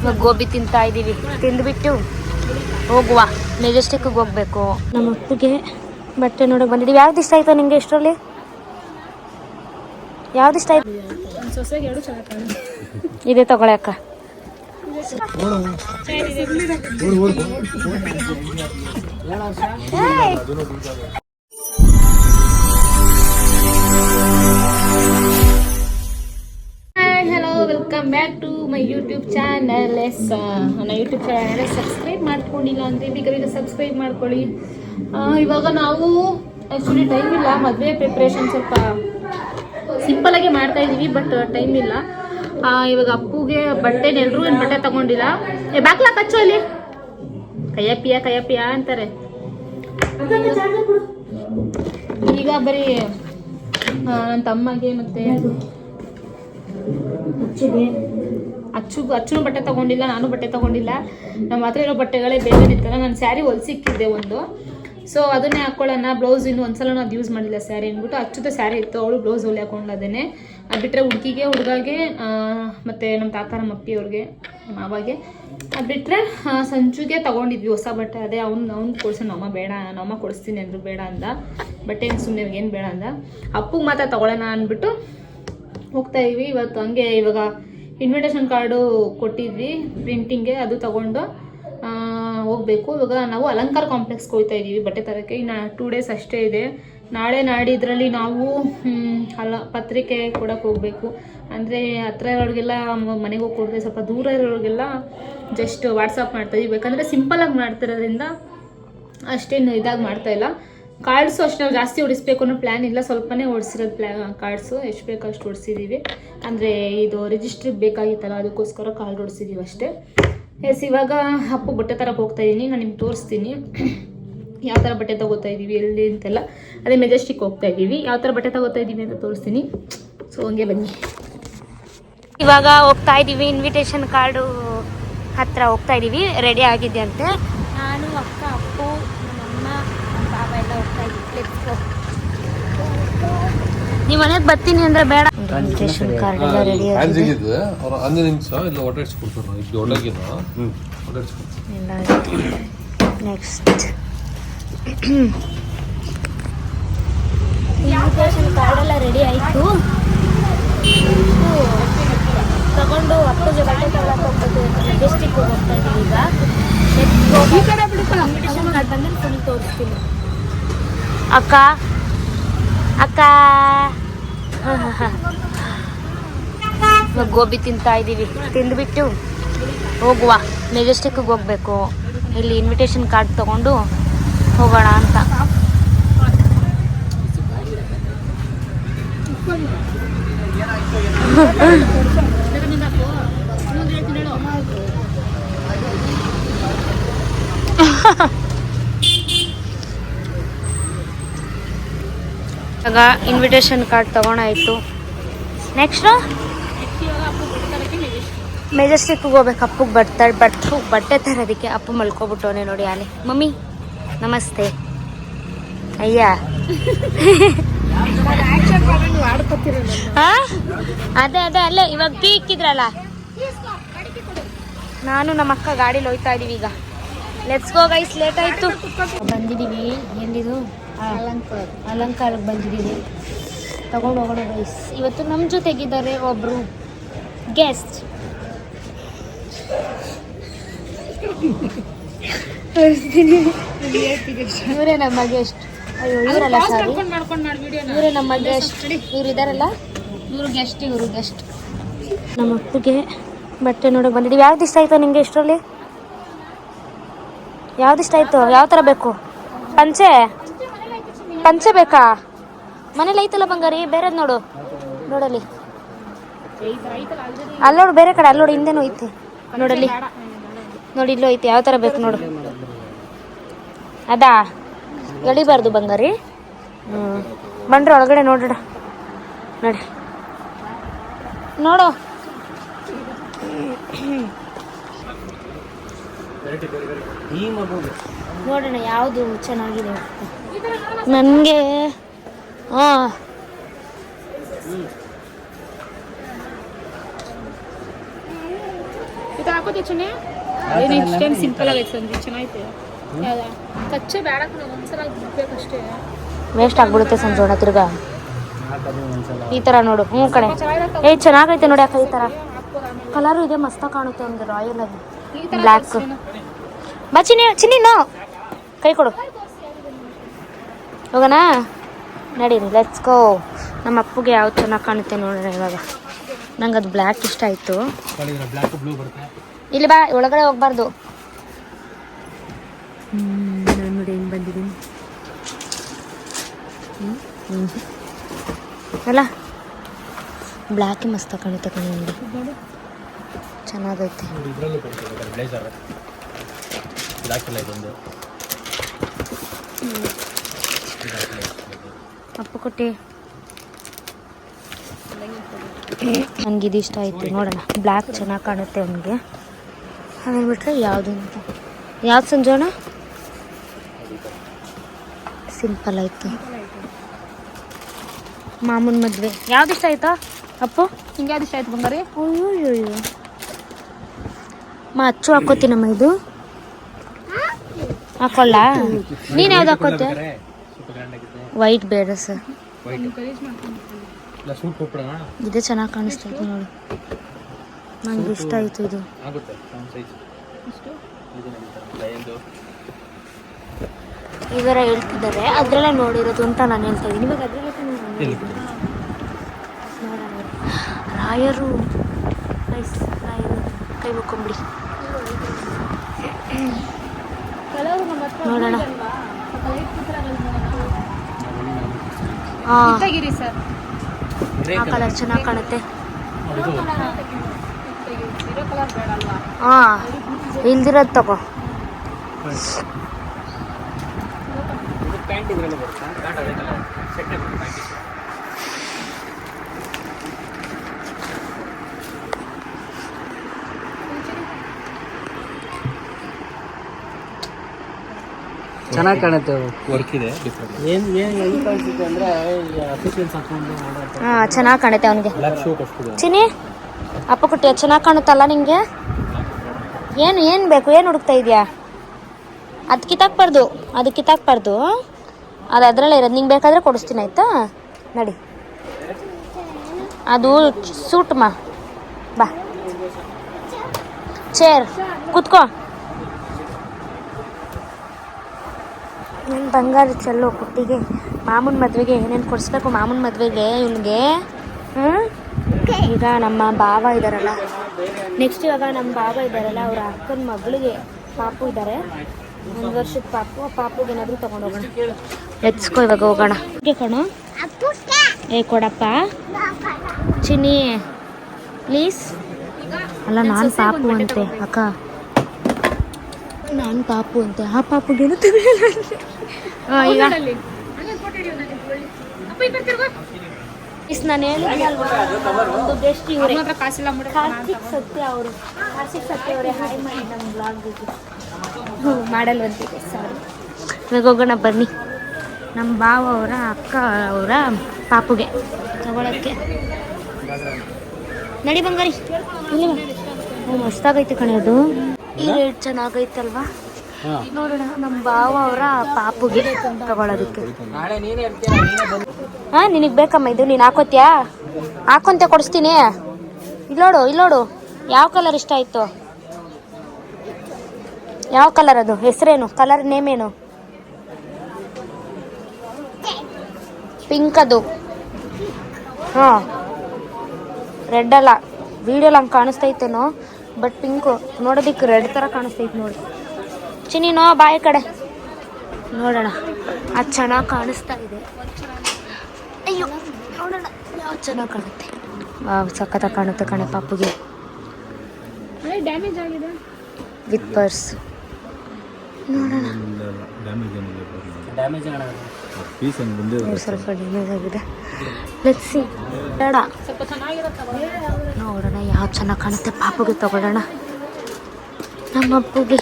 ಇವಾಗ ಗೋಬಿ ತಿಂತಾ ಇದ್ದೀವಿ ತಿಂದ್ಬಿಟ್ಟು ಹೋಗುವ. ಮೆಜೆಸ್ಟಿಕ್ಗೆ ಹೋಗ್ಬೇಕು. ನಮ್ಮ ಅಪ್ಪಗೆ ಬಟ್ಟೆ ನೋಡೋಕೆ ಬಂದಿದ್ದೀವಿ ಯಾವ್ದು ಇಷ್ಟ ಆಯ್ತಾ ನಿಂಗೆ ಇಷ್ಟರಲ್ಲಿ? ಯಾವ್ದು ಇಷ್ಟ ಆಯ್ತು? ಸೊಸೆಗೆ ಎರಡು ಚೆನ್ನಾಗಿ ಇದೇ ತಗೊಳ್ಳಿ welcome back to my YouTube channel yes ನನ್ನ ಯೂಟ್ಯೂಬ್ ಚಾನಲ್ ಸಬ್ಸ್ಕ್ರೈಬ್ ಮಾಡ್ಕೊಂಡಿಲ್ಲ ಅಂದರೆ ಬೇಗ ಸಬ್ಸ್ಕ್ರೈಬ್ ಮಾಡ್ಕೊಳ್ಳಿ. ಇವಾಗ ನಾವು ಆ್ಯಕ್ಚುಲಿ ಟೈಮ್ ಇಲ್ಲ, ಮದುವೆ ಪ್ರಿಪ್ರೇಷನ್ ಸ್ವಲ್ಪ ಸಿಂಪಲಾಗಿ ಮಾಡ್ತಾ ಇದ್ದೀವಿ ಬಟ್ ಟೈಮ್ ಇಲ್ಲ. ಇವಾಗ ಅಪ್ಪುಗೆ ಬಟ್ಟೆ ಎಲ್ಲರೂ ಏನು ಬಟ್ಟೆ ತಗೊಂಡಿಲ್ಲ. ಏ ಬಾಕ್ಲ ಕಚ್ಚು ಅಲ್ಲಿ. ಕಯ್ಯಪ್ಪಿಯ ಕಯ್ಯಪ್ಪಿಯ ಅಂತಾರೆ. ಈಗ ಬರೀ ನನ್ನ ತಮ್ಮಗೆ ಮತ್ತೆ ಅಚ್ಚುಗೆ ಅಚ್ಚು ಅಚ್ಚುನೂ ಬಟ್ಟೆ ತಗೊಂಡಿಲ್ಲ, ನಾನು ಬಟ್ಟೆ ತಗೊಂಡಿಲ್ಲ. ನಮ್ಮ ಹತ್ರ ಇರೋ ಬಟ್ಟೆಗಳೇ ಬೇರೆ ನಿಂತಲ್ಲ, ನಾನು ಸ್ಯಾರಿ ಹೊಲ್ಸಿಕ್ಕಿದ್ದೆ ಒಂದು. ಸೊ ಅದನ್ನೇ ಹಾಕೊಳ್ಳೋಣ. ಬ್ಲೌಸ್ ಇನ್ನು ಒಂದ್ಸಲ ಅದು ಯೂಸ್ ಮಾಡಿಲ್ಲ ಸ್ಯಾರಿ ಅಂದ್ಬಿಟ್ಟು ಅಚ್ಚುತ ಸ್ಯಾರಿ ಇತ್ತು. ಅವಳು ಬ್ಲೌಸ್ ಹೊಲಿ ಹಾಕೊಂಡು ಅದನ್ನೇ. ಅದು ಬಿಟ್ಟರೆ ಹುಡುಗಿಗೆ, ಹುಡುಗಾಗೆ ಮತ್ತು ನಮ್ಮ ತಾತ ನಮ್ಮ ಅಪ್ಪಿ ಅವ್ರಿಗೆ ಮಾವಾಗೆ. ಅದು ಬಿಟ್ಟರೆ ಸಂಚುಗೆ ತಗೊಂಡಿದ್ವಿ ಹೊಸ ಬಟ್ಟೆ. ಅದೇ ಅವ್ನು ಅವ್ನು ಕೊಡ್ಸಿ ನಮ್ಮಮ್ಮ ಬೇಡ, ನಮ್ಮ ಕೊಡಿಸ್ತೀನಿ ಅಂದರು ಬೇಡ ಅಂದ. ಬಟ್ಟೆ ಸುಮ್ಮನೆ ಏನು ಬೇಡ ಅಂದ. ಅಪ್ಪಗೆ ಮಾತ್ರ ತಗೊಳ್ಳೋಣ ಅಂದ್ಬಿಟ್ಟು ಹೋಗ್ತಾ ಇದ್ವಿ. ಇವತ್ತು ಹಂಗೆ ಇವಾಗ ಇನ್ವಿಟೇಷನ್ ಕಾರ್ಡು ಕೊಟ್ಟಿದ್ವಿ. ಪ್ರಿಂಟಿಂಗ್ಗೆ ಅದು ತಗೊಂಡು ಹೋಗಬೇಕು. ಇವಾಗ ನಾವು ಅಲಂಕಾರ ಕಾಂಪ್ಲೆಕ್ಸ್ಗೆ ಹೋಗ್ತಾ ಇದ್ದೀವಿ ಬಟ್ಟೆ ತರಕ್ಕೆ. ಇನ್ನು ಟೂ ಡೇಸ್ ಅಷ್ಟೇ ಇದೆ. ನಾಳೆ ನಾಡಿದ್ರಲ್ಲಿ ನಾವು ಅಲ, ಪತ್ರಿಕೆ ಕೊಡೋಕೆ ಹೋಗಬೇಕು. ಅಂದರೆ ಹತ್ರ ಇರೋರಿಗೆಲ್ಲ ಮನೆಗೆ ಹೋಗಿ ಕೊಡ್ತೀವಿ ಸ್ವಲ್ಪ ದೂರ ಇರೋರಿಗೆಲ್ಲ ಜಸ್ಟ್ ವಾಟ್ಸಪ್ ಮಾಡ್ತಾ ಇದ್ದೀವಿ ಬೇಕಂದರೆ ಸಿಂಪಲಾಗಿ ಮಾಡ್ತಿರೋದ್ರಿಂದ ಅಷ್ಟೇನು ಇದಾಗಿ ಮಾಡ್ತಾ ಇಲ್ಲ. ಕಾರ್ಡ್ಸು ಅಷ್ಟು ನಾವು ಜಾಸ್ತಿ ಹೊಡಿಸ್ಬೇಕು ಅನ್ನೋ ಪ್ಲ್ಯಾನ್ ಇಲ್ಲ. ಸ್ವಲ್ಪನೇ ಓಡಿಸಿರೋದು ಪ್ಲ್ಯಾ ಕಾರ್ಡ್ಸು ಎಷ್ಟು ಬೇಕೋ ಅಷ್ಟು ಹೊಡ್ಸಿದ್ದೀವಿ ಅಂದರೆ ಇದು ರಿಜಿಸ್ಟ್ರಿಗೆ ಬೇಕಾಗಿತ್ತಲ್ಲ, ಅದಕ್ಕೋಸ್ಕರ ಕಾರ್ಡ್ ಹೊಡ್ಸಿದ್ದೀವಿ ಅಷ್ಟೇ. ಎಸ್ ಇವಾಗ ಅಪ್ಪು ಬಟ್ಟೆ ತರಕ್ಕೆ ಹೋಗ್ತಾ ಇದ್ದೀನಿ ನಾನು ನಿಮ್ಗೆ ತೋರಿಸ್ತೀನಿ. ಯಾವ ಥರ ಬಟ್ಟೆ ತಗೋತಾ ಇದ್ದೀವಿ ಎಲ್ಲಿ ಅಂತೆಲ್ಲ. ಅದೇ ಮೆಜೆಸ್ಟಿಕ್ ಹೋಗ್ತಾ ಇದ್ದೀವಿ ಯಾವ ಥರ ಬಟ್ಟೆ ತಗೋತಾ ಇದ್ದೀನಿ ಅಂತ ತೋರಿಸ್ತೀನಿ. ಸೊ ಹಂಗೆ ಬನ್ನಿ. ಇವಾಗ ಹೋಗ್ತಾ ಇದ್ದೀವಿ ಇನ್ವಿಟೇಷನ್ ಕಾರ್ಡು ಹತ್ತಿರ ಹೋಗ್ತಾ ಇದ್ದೀವಿ ರೆಡಿ ಆಗಿದೆ ಅಂತೆ ನಾನು ಅಕ್ಕ, ಅಪ್ಪು ನಮ್ಮಮ್ಮ ನಮ್ಮ ಬಾಬಾ ಎಲ್ಲ ಹೋಗ್ತಾ ಇದ್ದೀವಿ ನೀವು ಮನೆಗೆ ಬರ್ತೀನಿ ಅಂದ್ರೆ ಬೇಡ. ಕಾರ್ಡ್ ಎಲ್ಲ ರೆಡಿ ಆಗಿದೆ. ಹ್ಯಾಂಡ್ಸಿಂಗ್ ಇದೆ ಅವ್ರು ಹಂಗೆ ನಿಮಿಷ ಇಲ್ಲ ಎಲ್ಲ ನೆಕ್ಸ್ಟ್ ಇನ್ವಿಟೇಷನ್ ಕಾರ್ಡ್ ಎಲ್ಲ ರೆಡಿ ಆಯಿತು. ತಗೊಂಡು ಅಪ್ಪಗೆ ಬಟ್ಟೆ ತಗೊಳಕ್ಕೆ ಹೋಗ್ಬೇಕು ಮೆಜೆಸ್ಟಿಕ್ ಹೋಗ್ತಾ ಇದ್ದೀವಿ ಈಗ. ಈ ಕಡೆ ಇನ್ವಿಟೇಷನ್ ಕಾರ್ಡ್ ಬಂದ್ರೆ ಫುಲ್ ತೋರಿಸ್ತೀನಿ. ಅಕ್ಕ. ಅಕ್ಕ. ಗೋಬಿ ತಿಂತಾ ಇದ್ದೀವಿ ತಿಂದ್ಬಿಟ್ಟು ಹೋಗುವ. ಮೆಜೆಸ್ಟಿಕ್ಗೆ ಹೋಗ್ಬೇಕು. ಇಲ್ಲಿ ಇನ್ವಿಟೇಷನ್ ಕಾರ್ಡ್ ತಗೊಂಡು ಹೋಗೋಣ ಅಂತ. ಆಗ ಇನ್ವಿಟೇಷನ್ ಕಾರ್ಡ್ ತಗೊಂಡಾಯ್ತು ನೆಕ್ಸ್ಟ್ ಮೆಜೆಸ್ಟಿಕ್ಗೆ ಹೋಗ್ಬೇಕು, ಅಪ್ಪಗೆ ಬರ್ತಾಳೆ ಬಟ್ ಬಟ್ಟೆ ತರೋದಕ್ಕೆ ಅಪ್ಪು ಮಲ್ಕೊಬಿಟ್ಟವನೇ ನೋಡಿ ಆಲೆ ಮಮ್ಮಿ, ನಮಸ್ತೆ. ಅಯ್ಯ? ಅದೇ ಅದೇ, ಅಲ್ಲೇ, ಇವಾಗ ಟೀ ಇಕ್ಕಿದ್ರಲ್ಲ? ನಾನು ನಮ್ಮ ಅಕ್ಕ ಗಾಡಿಲಿ ಹೋಯ್ತಾ ಇದೀವಿ ಈಗ. ಲೆಟ್ಸ್ ಗೋ ಗೈಸ್ ಲೇಟ್ ಆಯ್ತು. ಬಂದಿದ್ದೀವಿ ಎಲ್ಲಿದು? ಅಲಂಕಾರಕ್ಕೆ ಬಂದಿದ್ದೀವಿ ತಗೊಂಡು ಹೋಗೋಣ ಗೈಸ್ ಇವತ್ತು ನಮ್ಮ ಜೊತೆಗಿದ್ದಾರೆ ಒಬ್ಬರು ಗೆಸ್ಟ್ ಇವರೇ ನಮ್ಮ ಗೆಸ್ಟ್ ಅಯ್ಯೋ ಇವರಲ್ಲ ಸಾರಿ ಇವರೇ ನಮ್ಮ ಗೆಸ್ಟ್ ಇವ್ರು ಇದಾರಲ್ಲ ಇವರು ಗೆಸ್ಟ್ ಇವರು ಗೆಸ್ಟ್ ನಮ್ಮ ಅಪ್ಪಗೆ ಬಟ್ಟೆ ನೋಡೋಕೆ ಬಂದಿದ್ದೀವಿ. ಯಾವ್ದು ಇಷ್ಟ ಆಯ್ತು ನಿಮಗೆ ಇಷ್ಟರಲ್ಲಿ? ಯಾವ್ದು ಇಷ್ಟ ಆಯ್ತು? ಯಾವ ಥರ ಬೇಕು? ಪಂಚೆ? ಪಂಚೆ ಬೇಕಾ ಮನೇಲಿ ಐತಲ್ಲ ಬಂಗಾರಿ? ಬೇರೆದ್ ನೋಡು. ನೋಡಲ್ಲಿ. ಅಲ್ಲಿ ನೋಡು, ಬೇರೆ ಕಡೆ. ಅಲ್ಲಿ ಹಿಂದೆನೂ ಐತೆ. ನೋಡಲ್ಲಿ. ನೋಡಿ, ಇಲ್ಲೂ ಐತೆ. ಯಾವ ಥರ ಬೇಕು ನೋಡು. ಅದಾ? ಎಳಿಬಾರ್ದು ಬಂಗಾರಿ. ಹ್ಞೂ ಬಂದ್ರೆ ಒಳಗಡೆ ನೋಡೋಣ ನೋಡಿ. ನೋಡು. ನೋಡೋಣ ಯಾವುದು ಚೆನ್ನಾಗಿದೆ ನನಗೆ ಹಾಂ ಚೆನ್ನೆ? ಟೈಮ್ ಸಿಂಪಲ್ ಆಗೈತೆ ಸಂಜೆ ಚೆನ್ನಾಗೈತೆ. ಯಾವ್ದಾ? ಕಚ್ಚೆ ಬೇಡ ಕಣೆ, ಒಂದ್ಸಲ ಬಿಡ್ಬೇಕಷ್ಟೇ ವೇಸ್ಟ್ ಆಗ್ಬಿಡುತ್ತೆ ಸಂಜೋಣ ತಿರ್ಗಾ. ಈ ಥರ ನೋಡು ಹ್ಞೂ ಕಣೆ. ಏ ಚೆನ್ನಾಗೈತೆ ನೋಡಿ ಅಕ್ಕ ಈ ಥರ. ಕಲರು ಇದೆ ಮಸ್ತ ಕಾಣುತ್ತೆ ಒಂದು ರಾಯಲ್ ಅದು ಬ್ಲ್ಯಾಕ್ ಬಾ ಚಿನ್ನಿ ಚಿನ್ನಿ ನೋ ಕೈ ಕೊಡು. ಹೋಗೋಣ? ನಡೀರಿ ಲೆಟ್ಸ್ ಗೋ ನಮ್ಮ ಅಪ್ಪಗೆ ಯಾವ್ದು ಚೆನ್ನಾಗಿ ಕಾಣುತ್ತೆ ನೋಡೋಣ ಇವಾಗ. ನಂಗೆ ಅದು ಬ್ಲ್ಯಾಕ್ ಇಷ್ಟ ಆಯಿತು. ಬ್ಲ್ಯಾಕ್ ಬ್ಲೂ ಬರುತ್ತೆ. ಇಲ್ಲಿ ಬಾ ಒಳಗಡೆ ಹೋಗ್ಬಾರ್ದು. ನಾನು ನೋಡಿ ಹೆಂಗೆ ಬಂದಿದ್ದೀನಿ. ಅಲ್ಲ. ಬ್ಲ್ಯಾಕೇ ಮಸ್ತ ಕಾಣುತ್ತೆ ಕಣ್ಣು ನೋಡಿ. ಚೆನ್ನಾಗೈತೆ. ಬ್ಲೇಸರ್ ಬ್ಲ್ಯಾಕ್ ಎಲ್ಲ ಇದೊಂದು. ಅಪ್ಪ ಕೊಟ್ಟೆ. ನನಗೆ ಇದು ಇಷ್ಟ ಆಯಿತು ನೋಡೋಣ. ಬ್ಲ್ಯಾಕ್ ಚೆನ್ನಾಗಿ ಕಾಣುತ್ತೆ ಅವನಿಗೆ. ಆಮೇಲೆ ಬಿಟ್ಟರೆ ಯಾವುದು ಅಂತ. ಯಾವ್ದು ಸಂಜೋಣ ಸಿಂಪಲ್ ಆಯಿತು. ಮಾಮೂನ್ ಮದುವೆ. ಯಾವ್ದು ಇಷ್ಟ ಆಯ್ತಾ ಅಪ್ಪು? ಹಿಂಗೆ ಯಾವ್ದು ಇಷ್ಟ ಆಯ್ತು ಬಂಗಾರಿ? ಅಯ್ಯೋ ಮಾ ಅಚ್ಚು ಹಾಕೋತೀನಮ್ಮ ಇದು. ಹಾಕೊಳ್ಳ ನೀನು ಯಾವ್ದು ಹಾಕೋತೆ? ಸ್ವಲ್ಪ ಗ್ರ್ಯಾಂಡ್ ಆಗಿದೆ ವೈಟ್ ಬೇಡ ಸರ್ ವೈಟ್ ಚೆನ್ನಾಗಿ ಕಾಣಿಸ್ತಾ ಇದೇ ಚೆನ್ನಾಗಿ ಕಾಣಿಸ್ತೈತೆ ನೋಡಿ. ನಂಗೆ ಇಷ್ಟ ಆಯಿತು ಇದು. ಇವರ ಇದು ಹೇಳ್ತಿದ್ದಾರೆ. ಅದರಲ್ಲೇ ನೋಡಿರೋದು ಅಂತ ನಾನು ಹೇಳ್ತಾ ಇದ್ದೀನಿ. ಇವಾಗ ಅದರಲ್ಲೇ ರಾಯರು. ರಾಯರು. ಕೈ ಮುಕ್ಕೊಂಬಿಡಿ. ಕಲರ್ ನೋಡೋಣ. ತೆಗೀರಿ ಸರ್. ಆ ಕಲರ್ ಚೆನ್ನಾಗಿ ಕಾಣುತ್ತೆ. ಹಾಂ ಇಲ್ದಿರೋದು ತಗೋ. ಪ್ಯಾಂಟ್ ಇದರಲ್ಲೇ ಬರುತ್ತೆ ಪ್ಯಾಂಟ್ ಅದೇ ಕಲರ್ ಸೆಟ್ಟೇ ಬರುತ್ತೆ ಪ್ಯಾಂಟ್ ಚೆನ್ನಾಗಿ ಕಾಣುತ್ತೆ ವರ್ಕ್ ಇದೆ ಏನು ಏನು ಹೆಂಗೆ ಕಾಣಿಸುತ್ತೆ ಅಂದರೆ ಅಫಿಷಿಯಲ್ಸ್ ಹಾಕೊಂಡು ಓಡಾಡ್ತಾರೆ ಹಾಂ ಚೆನ್ನಾಗಿ ಕಾಣುತ್ತೆ ಅವನಿಗೆ. ಚಿನಿ ಅಪ್ಪ ಕುಟ್ಟಿ ಚೆನ್ನಾಗಿ ಕಾಣುತ್ತಲ್ಲ ನಿಂಗೆ? ಏನು ಏನು ಬೇಕು? ಏನು ಹುಡುಕ್ತಾ ಇದೆಯಾ? ಅದು ಕಿತ್ತಾಕ್ಬಾರ್ದು ಅದು ಕಿತ್ತಾಕ್ಬಾರ್ದು. ಅದು ಅದರಲ್ಲೇ ಇರೋದು. ನಿಂಗೆ ಬೇಕಾದರೆ ಕೊಡಿಸ್ತೀನಿ ಆಯಿತಾ? ನಡಿ. ಅದು ಸೂಟ್ ಮಾ. ಬಾ. ಚೇರ್ ಕೂತ್ಕೋ. ನನ್ನ ಬಂಗಾರ ಚೆಲ್ಲೋ ಕುಟ್ಟಿಗೆ. ಮಾಮೂನ್ ಮದುವೆಗೆ ಏನೇನು ಕೊಡಿಸ್ಬೇಕು ಮಾಮೂನ್ ಮದುವೆಗೆ ಇವನಿಗೆ? ಈಗ ನಮ್ಮ ಬಾವ ಇದ್ದಾರಲ್ಲ ನೆಕ್ಸ್ಟ್ ಇವಾಗ ನಮ್ಮ ಬಾವ ಇದ್ದಾರಲ್ಲ ಅವ್ರ ಅಕ್ಕನ ಮಗಳಿಗೆ ಪಾಪು ಇದ್ದಾರೆ ಒಂದು ವರ್ಷದ ಪಾಪು, ಆ ಪಾಪುಗೆ ಏನಾದರೂ ತೊಗೊಂಡೋಗೋಣ ಎತ್ಸ್ಕೊ ಇವಾಗ ಹೋಗೋಣ. ಕಣ. ಏ, ಕೊಡಪ್ಪ. ಚಿನ್ನಿ ಪ್ಲೀಸ್ ಅಲ್ಲ, ನಾನು ಪಾಪು ಅಂತೆ, ಅಕ್ಕ. ನಾನು ಪಾಪು ಅಂತೆ, ಆ ಪಾಪುಗೇನು ತಿಳಿಯಲ್ಲ ಈಗ. ಇಸ್ ನಾನು ಹೇಳಿದ್ನಲ್ವಾ ಒಂದು ಬೆಸ್ಟ್ ಇವರೇ. ಹತ್ರ ಕಾಸಿಲ್ಲ ಕಾರ್ತಿಕ್ ಸತ್ಯ ಅವರು. ಕಾರ್ತಿಕ್ ಸತ್ಯ ಅವರೇ ಹಾಯ್ ಮಾಡಿ ನಮ್ಮ ಬ್ಲಾಗಿಗೆ ಹ್ಞೂ ಮಾಡಲ್ವಂತಿದೆ ಸಾರಿ ಇವಾಗ ಹೋಗೋಣ ಬನ್ನಿ. ನಮ್ಮ ಬಾವ ಅವರ ಅಕ್ಕ ಅವರ ಪಾಪುಗೆ. ತಗೊಳಕ್ಕೆ. ನಡಿ ಬಂಗಾರಿ. ಹ್ಞೂ ಮಸ್ತಾಗೈತೆ ಕಣೆ ಅದು. ಈ ರೇಟ್ ಚೆನ್ನಾಗೈತಲ್ವಾ? ನೋಡೋಣ ನಮ್ಮ ಭಾವ ಅವರ ಪಾಪುಗೆ ತಗೊಳ್ಳೋದಕ್ಕೆ ಹಾ ನಿನಗೆ ಬೇಕಮ್ಮ ಇದು. ನೀನು ಹಾಕೋತ್ಯಾ? ಹಾಕೊಂತ ಕೊಡಿಸ್ತೀನಿ. ಇಲ್ಲೋಡು ಇಲ್ಲೋಡು ಯಾವ ಕಲರ್ ಇಷ್ಟ ಆಯ್ತು? ಯಾವ ಕಲರ್ ಅದು? ಹೆಸರೇನು? ಕಲರ್ ನೇಮ್ ಏನು? ಪಿಂಕ್ ಅದು. ಹಾಂ. ರೆಡ್ ಅಲ್ಲ. ವಿಡಿಯೋಲಿ ಹಂಗೆ ಕಾಣಿಸ್ತೈತೇನೋ ಬಟ್ ಪಿಂಕು ನೋಡೋದಕ್ಕೆ ರೆಡ್ ಥರ ಕಾಣಿಸ್ತೈತೆ ನೋಡಿ. ಚಿನ್ನಿನೋ ಬಾಯಿ ಕಡೆ. ನೋಡೋಣ. ಅದು ಚೆನ್ನಾಗಿ ಕಾಣಿಸ್ತಾ ಇದೆ. ಅಯ್ಯೋ ನೋಡೋಣ ಯಾವ ಚೆನ್ನಾಗಿ ಕಾಣುತ್ತೆ. ವಾವ್ ಸಖತ್ತಾಗಿ ಕಾಣುತ್ತೆ ಕಣೆ ಪಾಪುಗೆ. ಡ್ಯಾಮೇಜ್ ಆಗಿದೆ. ವಿತ್ ಪರ್ಸ್ ನೋಡೋಣ. ಸ್ವಲ್ಪ ಡ್ಯಾಮೇಜ್ ಆಗಿದೆ. ಲೆಟ್ಸಿ ಬೇಡ ನೋಡೋಣ ಯಾವ ಚೆನ್ನಾಗಿ ಕಾಣುತ್ತೆ ಪಾಪುಗೆ ತಗೊಳ್ಳೋಣ. ನಮ್ಮ ಅಪ್ಪುಗೆ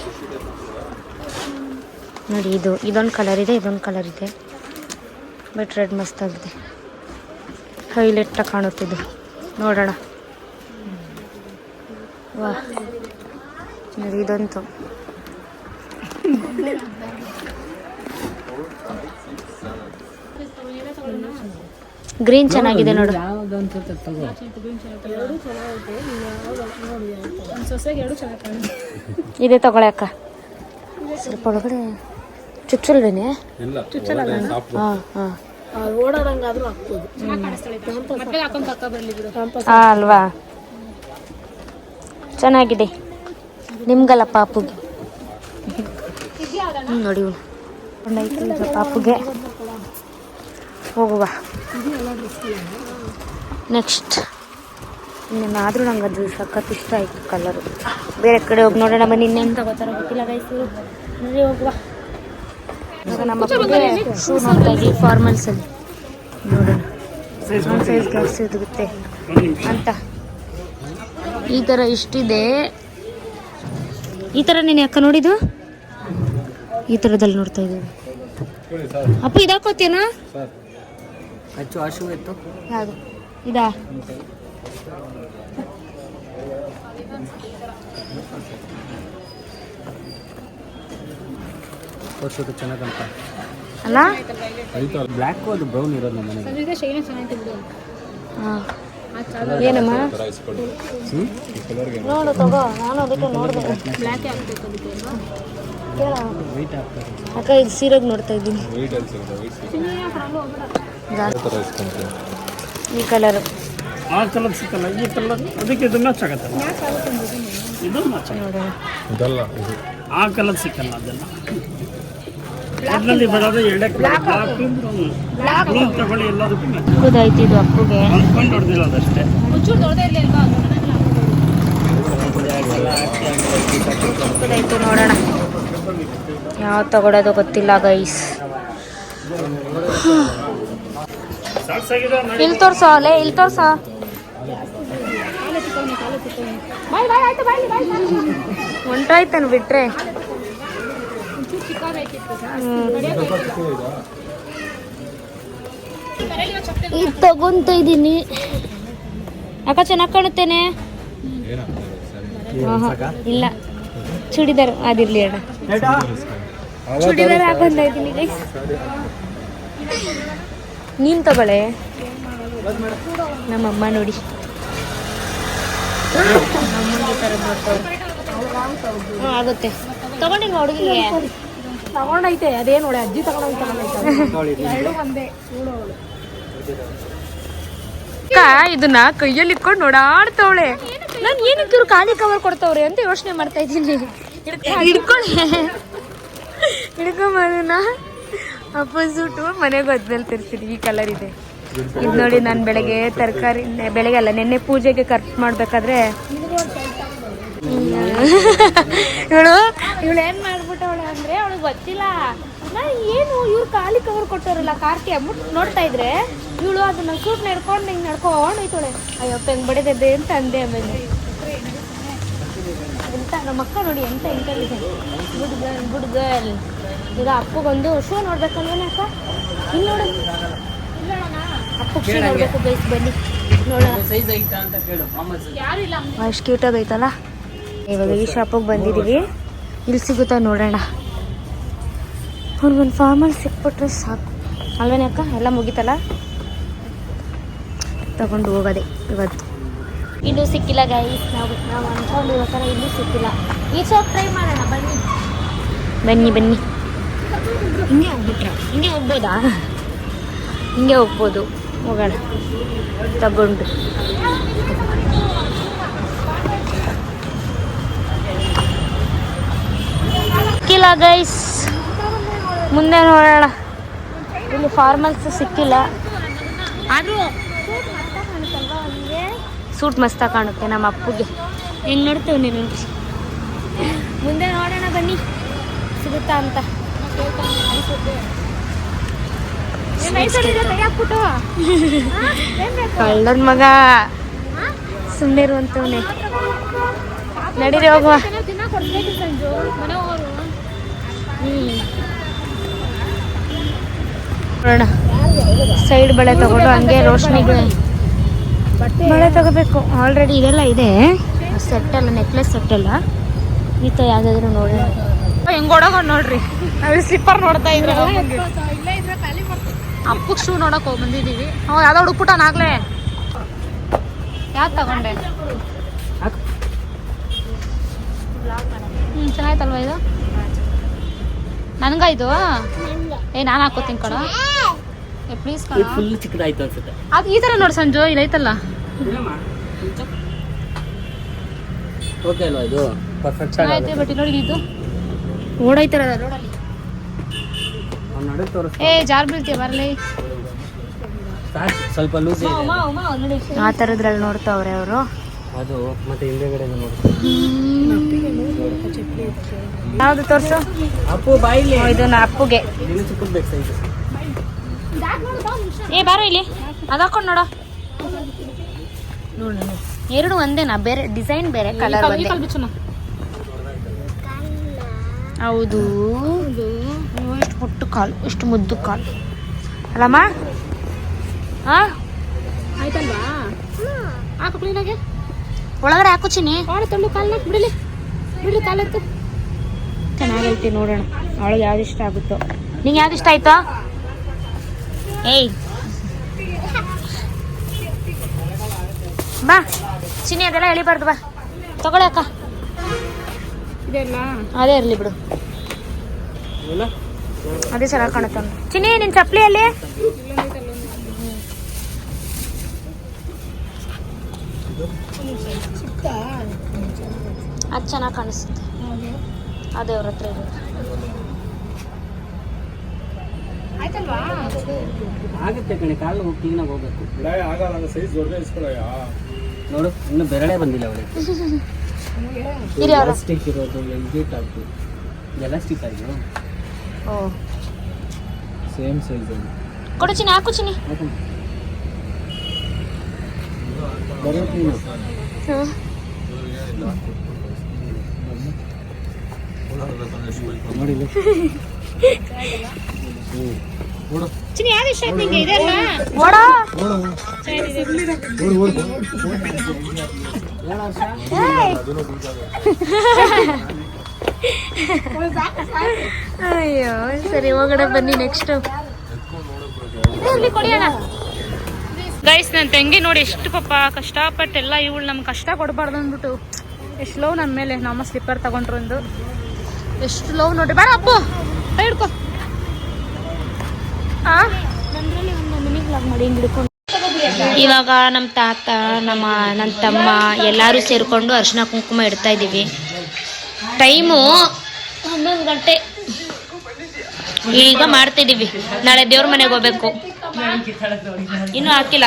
ನೋಡಿ ಇದು ಇದೊಂದು ಕಲರ್ ಇದೆ ಇದೊಂದು ಕಲರ್ ಇದೆ. ಬಟ್ ರೆಡ್ ಮಸ್ತಾಗಿದೆ ಹೈಲೈಟಾಗಿ ಕಾಣುತ್ತಿದ್ದು ನೋಡೋಣ. ವಾ. ನೋಡಿ ಇದಂತು. ಗ್ರೀನ್ ಚೆನ್ನಾಗಿದೆ ನೋಡು. ಇದೆ ತಗೊಳ್ಳಕ್ಕ ಸ್ವಲ್ಪ ಒಳಗಡೆ ಚುಚ್ಚಲ್ವೇನೆ? ಇಲ್ಲ ಹಾಂ ಹಾಂ. ಹಾಕ್ಬೋದು. ಅಲ್ವಾ? ಚೆನ್ನಾಗಿದೆ. ನಿಮ್ಗಲ್ಲ ಪಾಪುಗೆ? ನೋಡಿ ಪಾಪುಗೆ. ಹೋಗುವ. ನೆಕ್ಸ್ಟ್. ಇನ್ನೇನಾದರೂ ನಂಗೆ ಅದು ಸಖತ್ ಇಷ್ಟ ಆಯಿತು ಕಲರು. ಬೇರೆ ಕಡೆ ಹೋಗಿ ನೋಡೋಣ ಬನ್ನಿ ಇನ್ನೇನು. ತಗೋತಾರೋ ಗೊತ್ತಿಲ್ಲ ಗೈಸು ನೋಡಿ ಹೋಗುವ. ಇವಾಗ ನಮ್ಮ ಶೂ ನೋಡ್ತಾ ಇದ್ದೀವಿ ಫಾರ್ಮಲ್ಸಲ್ಲಿ ನೋಡೋಣ. ಸೈಜ್ ಎಷ್ಟು ಸಿಗುತ್ತೆ ಅಂತ. ಈ ಥರ ಇಷ್ಟಿದೆ. ಈ ಥರ ನೀನು ಯಾಕೆ ನೋಡಿದ್ದು? ಈ ಥರದಲ್ಲಿ ನೋಡ್ತಾ ಇದ್ದೀವಿ ಅಪ್ಪ ಇದಾಕೋತೀನಾ ಯಾವುದು? ಇದಾ? ತೋರ್ಸೋದು ಚೆನ್ನಾಗಿ ಅಂತ ಅಲ್ಲ? ಬ್ಲ್ಯಾಕ್ ಅದು ಬ್ರೌನ್ ಇರೋದು ನಮ್ಮ ಮನೆಗೆ. ಸಂಜೆ ಶೈನ ಚೆನ್ನಾಗಿ ಬಿಡು ಹಾಂ. ಏನಮ್ಮ? ನೋಡು ತಗೋ. ನಾನು ಅದಕ್ಕೆ ನೋಡಿದೆ. ಬ್ಲ್ಯಾಕೇ ಹಾಕ್ಬೇಕು ಅದಕ್ಕೆ ಅಲ್ವಾ? ಕೇಳ. ವೈಟ್ ಹಾಕ್ತಾರೆ ಅಕ್ಕ ಇದು ಸೀರೆಗೆ ನೋಡ್ತಾ ಇದ್ದೀನಿ. ಈ ಕಲರ್ ಆ ಕಲರ್ ಸಿಕ್ಕಲ್ಲ ಈ ಕಲರ್ ಅದಕ್ಕೆ ಇದು ಮ್ಯಾಚ್ ಆಗತ್ತಲ್ಲ. ಇದು ಮ್ಯಾಚ್ ಇದಲ್ಲ ಆ ಕಲರ್ ಸಿಕ್ಕಲ್ಲ ಅದೆಲ್ಲ. ಅಕ್ಕುದಾಯ್ತು ಇದು ಅಕ್ಕುಗೆ ನೋಡೋಣ. ಯಾವ ತಗೊಳೋದು ಗೊತ್ತಿಲ್ಲ ಗೈಸ್ ಇಲ್ ಇಲ್ಲಿ ತೋರ್ಸೋ ಅಲ್ಲೇ ಇಲ್ಲಿ ತೋರ್ಸೋ ಬಾಯ್ ಬಾಯ್ ಆಯ್ತು ಬಾಯ್ ಬಾಯ್ ಹೊಂಟಾಯ್ತಾನು ಬಿಟ್ರೆ. ಇದು ತಗೊಂತ ಇದ್ದೀನಿ ಅಕ್ಕ ಚೆನ್ನಾಗಿ ಕಾಣುತ್ತೇನೆ? ಇಲ್ಲ. ಚೂಡಿದಾರ್ ಅದಿರ್ಲಿ ಅಣ್ಣ. ಚೂಡಿದಾರ್ ಹಾಕೊಂತ ಇದ್ದೀನಿ ನೀನು ತಗೊಳ್ಳೆ. ನಮ್ಮಮ್ಮ ನೋಡಿ. ಆಗುತ್ತೆ. ತಗೊಂಡಿಲ್ವಾ ಹುಡುಗಿಗೆ? ತಗೊಂಡೈತೆ ಅದೇನು ನೋಡಿ ಅಜ್ಜಿ ತಗೊಂಡೋಗಿ ತಗೊಂಡೈತೆ ಎರಡು ಒಂದೇ ಅಕ್ಕ ಇದನ್ನ ಕೈಯಲ್ಲಿ ಇಟ್ಕೊಂಡು ನೋಡಾಡ್ತವಳೆ ನಾನು ಏನಕ್ಕೆ ಇವ್ರು ಖಾಲಿ ಕವರ್ ಕೊಡ್ತವ್ರೆ ಅಂತ ಯೋಚನೆ ಮಾಡ್ತಾ ಇದ್ದೀನಿ. ಹಿಡ್ಕೊಳ್ಳಿ ಹಿಡ್ಕೊಂಬನ ಅಪೋಸಿಟು ಮನೆಗೆ ಹೋದ್ಮೇಲೆ ತಿರ್ಸಿದ್ವಿ ಈ ಕಲರ್ ಇದೆ. ಇದು ನೋಡಿ ನಾನು ಬೆಳಗ್ಗೆ ತರಕಾರಿ ಬೆಳಗ್ಗೆ ಅಲ್ಲ ನಿನ್ನೆ ಪೂಜೆಗೆ ಖರ್ಚು ಮಾಡಬೇಕಾದ್ರೆ ಇವಳು ಇವಳು ಏನು ಮಾಡ್ಬಿಟ್ಟವಳೆ ಅಂದರೆ ಅವಳಿಗೆ ಗೊತ್ತಿಲ್ಲ. ನಾ ಏನು ಇವ್ರು ಖಾಲಿ ಕವರ್ ಕೊಟ್ಟವ್ರಲ್ಲ ಕಾರ್ತಿ ಅಂದ್ಬಿಟ್ಟು ನೋಡ್ತಾ ಇದ್ರೆ ಇವಳು ಅದನ್ನ ಸೂಟ್ ನಡ್ಕೊಂಡು ಹಿಂಗೆ ನಡ್ಕೊಂಡು ಹೋಯ್ತಾಳೆ ಅಯ್ಯಪ್ಪ ಹೆಂಗ್ ಬಡಿದೆ ಅಂತ ಅಂದೆ ಆಮೇಲೆ. ಎಂತ ನಮ್ಮ ಅಕ್ಕ ನೋಡಿ ಎಂತ intelligent good girl good girl. ಈಗ ಅಪ್ಪಗೊಂದು ಶೋ ನೋಡ್ಬೇಕಲ್ವೇನೆ ಅಕ್ಕ? ಇಲ್ಲಿ ನೋಡು. ಅಪ್ಪಗೆ ಶೋ ನೋಡ್ಬೇಕು ಬೈಸ್ ಬನ್ನಿ. ನೋಡೋಣ. ಸೈಜ್ ಐತಾ ಅಂತ ಕೇಳು ಮಾಮೂಲಿ ಯಾರು ಇಲ್ಲ ಅಷ್ಟು ಕ್ಯೂಟಾಗೈತಲ್ಲ ಇವಾಗ ಈ ಶಾಪಿಗೆ ಬಂದಿದ್ದೀವಿ ಇಲ್ಲಿ ಸಿಗುತ್ತಾ ನೋಡೋಣ. ಅವ್ರಿಗೊಂದು ಫಾರ್ಮಲ್ ಸಿಕ್ಬಿಟ್ರೆ ಸಾಕು. ಅಲ್ವೇನೆ ಅಕ್ಕ? ಎಲ್ಲ ಮುಗೀತಲ್ಲ? ತಗೊಂಡು ಹೋಗೋದೆ ಇವತ್ತು. ಇನ್ನೂ ಸಿಕ್ಕಿಲ್ಲ ಗೈಸ್ ನಾವು ನಾವು ಅಂದ್ಕೊಂಡಿರೋ ಥರ ಇನ್ನೂ ಸಿಕ್ಕಿಲ್ಲ. ಈ ಶಾಪ್ ಟ್ರೈ ಮಾಡೋಣ ಬನ್ನಿ. ಬನ್ನಿ ಬನ್ನಿ. ಹಿಂಗೆ ಹೋಗ್ಬಿಟ್ರೆ? ಹಿಂಗೆ ಹೋಗ್ಬೋದಾ? ಹಿಂಗೆ ಹೋಗ್ಬೋದು. ಹೋಗೋಣ. ತಗೊಂಡು. ಗೈಸ್ ಮುಂದೆ ನೋಡೋಣ. ಇಲ್ಲಿ ಫಾರ್ಮಲ್ಸ್ ಸಿಕ್ಕಿಲ್ಲ. ಸೂಟ್ ಮಸ್ತ ಕಾಣುತ್ತೆ ನಮ್ಮ ಅಪ್ಪಗೆ. ಹೆಂಗ್ ನೋಡ್ತೇವೆ ನೀನು? ಮುಂದೆ ನೋಡೋಣ ಬನ್ನಿ. ಸಿಗುತ್ತಾ ಅಂತ. ಕಳ್ಳನ ಮಗ. ಸುಮ್ಮನೆ ಇರುವಂತವನೇ. ನಡೀರಿ ಹೋಗುವ. ನೋಡೋಣ. ಸೈಡ್ ಬಳೆ ತಗೊಂಡು ಹಂಗೆ ರೋಶನಿಗೆ ಬಳೆ ತಗೋಬೇಕು. ಆಲ್ರೆಡಿ ಇದೆಲ್ಲ ಇದೆ. ಸೆಟ್ ಎಲ್ಲ ನೆಕ್ಲೆಸ್ ಸೆಟ್ ಎಲ್ಲ ಈ ಥರ ಯಾವುದಾದ್ರೂ ನೋಡೋಣ. ಹೆಂಗ್ ಓಡೋಗೊಂಡ್ ನೋಡ್ರಿ. ಸ್ಲಿಪ್ಪರ್ ನೋಡ್ತಾ ಇದ್ರೆ ಅಪ್ಪಕ್ ಶೂ ನೋಡಕ್ ಹೋಗಿ ಬಂದಿದೀವಿ ಹ್ಞೂ ಯಾವ್ದೋ ಹುಡುಕ್ಬಿಟ್ಟ ನಾಗ್ಲೇ. ಯಾವ್ದು ತಗೊಂಡೆ? ಹ್ಮ್ ಚೆನ್ನಾಯ್ತಲ್ವಾ ಇದು? ನನ್ಗ. ಇದು ಏ ನಾನು ಹಾಕೋತೀನಿ ಕಣ. ಏ ಪ್ಲೀಸ್ ಕಣ. ಫುಲ್ ಚಿಕ್ಕದಾಯ್ತು ಅನ್ಸುತ್ತೆ. ಅದು ಈ ಥರ ನೋಡಿ ಸಂಜು ಇಲ್ಲೈತಲ್ಲ ಓಕೆ ಅಲ್ವಾ ಇದು? ಪರ್ಫೆಕ್ಟ್ ಚೆನ್ನಾಗೈತೆ ಬಟ್ ನೋಡಿ ಇದು. ಓಡೈತಾರಲ್ಲ ರೋಡಲ್ಲಿ. ಏ ಜಾರ್ ಬೀಳ್ತೀಯ ಬರಲಿ ಸ್ವಲ್ಪ ಲೂಸ್ ಆ ಥರದ್ರಲ್ಲಿ ನೋಡ್ತಾವ್ರೆ ಅವರು. ಅದು ಮತ್ತೆ ಹಿಂದೆಗಡೆ ನೋಡಿ ಯಾವುದು ತೋರಿಸು? ಅಪ್ಪು ಬಾಯಿಲಿ ಇದು ನಾ ಅಪ್ಪುಗೆ. ಏ ಬಾರೋ ಇಲ್ಲಿ. ಅದು ಹಾಕೊಂಡು ನೋಡು. ನೋಡು ಎರಡು ಒಂದೇನಾ? ಬೇರೆ ಡಿಸೈನ್ ಬೇರೆ ಕಲರ್ ಒಂದೇ ಹೌದು ಎಷ್ಟು ಹೊಟ್ಟು ಕಾಲು ಇಷ್ಟು ಮುದ್ದು ಕಾಲು. ಅಲ್ಲಮ್ಮ? ಹಾ ಆಯ್ತಲ್ವಾ? ಹಾಕು ಕ್ಲೀನಾಗೆ ಒಳಗಡೆ ಹಾಕು ಚಿನ್ನಿ. ಕಾಳು ತಂದು ಕಾಲ್ನ ಬಿಡಲಿ. ಬಿಡಲಿ ಕಾಲತ್ತು. ಚೆನ್ನಾಗೈತಿ ನೋಡೋಣ. ಅವಳಿಗೆ ಯಾವ್ದು ಇಷ್ಟ ಆಗುತ್ತೋ. ನಿಂಗೆ ಯಾವ್ದು ಇಷ್ಟ ಆಯ್ತಾ? ಏಯ್. ಬಾ. ಚಿನ್ನಿ ಅದೆಲ್ಲ ಎಳಿಬಾರ್ದು ಬಾ. ತಗೊಳ್ಳಿ ಅಕ್ಕ. ಇದೆಲ್ಲ ಅದೇ ಇರಲಿ ಬಿಡು. ಅದೇ ಚೆನ್ನಾಗಿ ಕಾಣುತ್ತೆ. ಚಿನ್ನಿ ನಿನ್ ಚಪ್ಪಲಿ ಅದು ಚೆನ್ನಾಗಿ ಕಾಣಿಸುತ್ತೆ. ಅದೇ ದೇವ್ರ ಹತ್ರ ಇರೋದು. ಆಯ್ತಲ್ವಾ? ಆಗುತ್ತೆ ಕಣೆ ಕಾಲು ಕ್ಲೀನಾಗಿ ಹೋಗ್ಬೇಕು. ನೋಡು ಇನ್ನು ಬೆರಳೆ ಬಂದಿಲ್ಲ ಅವಳಿಗೆ. ಎಲಾಸ್ಟಿಕ್ ಇರೋದು ಎಲ್ಜಿ ಟಾಪ್ ಎಲಾಸ್ಟಿಕ್ ಓ. ಸೇಮ್ ಸೈಜ್ ಕೊಡು ಚಿನ್ನಿ. ಹಾಕು. ಚಿನ್ನಿ ಬರೋ ಕ್ಲೀನು ನೋಡಿ ಇಲ್ಲಿ. ಚಿನಿ ಯಾವ್ದು ಇಷ್ಟ ಆಯ್ತು ನಿಂಗೆ? ಇದೆಲ್ಲ ಓಡೋ ಅಯ್ಯೋ ಸರಿ ಹೋಗೋಣ ಬನ್ನಿ ನೆಕ್ಸ್ಟ್ ಗೈಸ್ ನನ್ನ ತಂಗಿ ನೋಡಿ ಎಷ್ಟು ಪಾಪ ಕಷ್ಟಪಟ್ಟೆಲ್ಲ ಇವಳು ನಮ್ಗೆ ಕಷ್ಟ ಕೊಡಬಾರ್ದು ಅಂದ್ಬಿಟ್ಟು. ಎಷ್ಟು ಲವ್ ನನ್ನ ಮೇಲೆ? ನಮ್ಮ ಸ್ಲಿಪ್ಪರ್ ತಗೊಂಡ್ರು ಒಂದು. ಎಷ್ಟು ಲವ್ ನೋಡಿ? ಬೇಡ, ಅಪ್ಪು. ಕೈ ಹಿಡ್ಕೊ. ಇವಾಗ ನಮ್ಮ ತಾತ, ನಮ್ಮ ನನ್ನ ತಮ್ಮ ಎಲ್ಲರೂ ಸೇರಿಕೊಂಡು ಅರ್ಶಿನ ಕುಂಕುಮ ಇಡ್ತಾ ಇದ್ದೀವಿ ಟೈಮು ಹನ್ನೊಂದು ಗಂಟೆ. ಈಗ ಮಾಡ್ತಿದ್ದೀವಿ ನಾಳೆ ದೇವ್ರ ಮನೆಗೆ ಹೋಗ್ಬೇಕು. ಇನ್ನೂ ಹಾಕಿಲ್ಲ.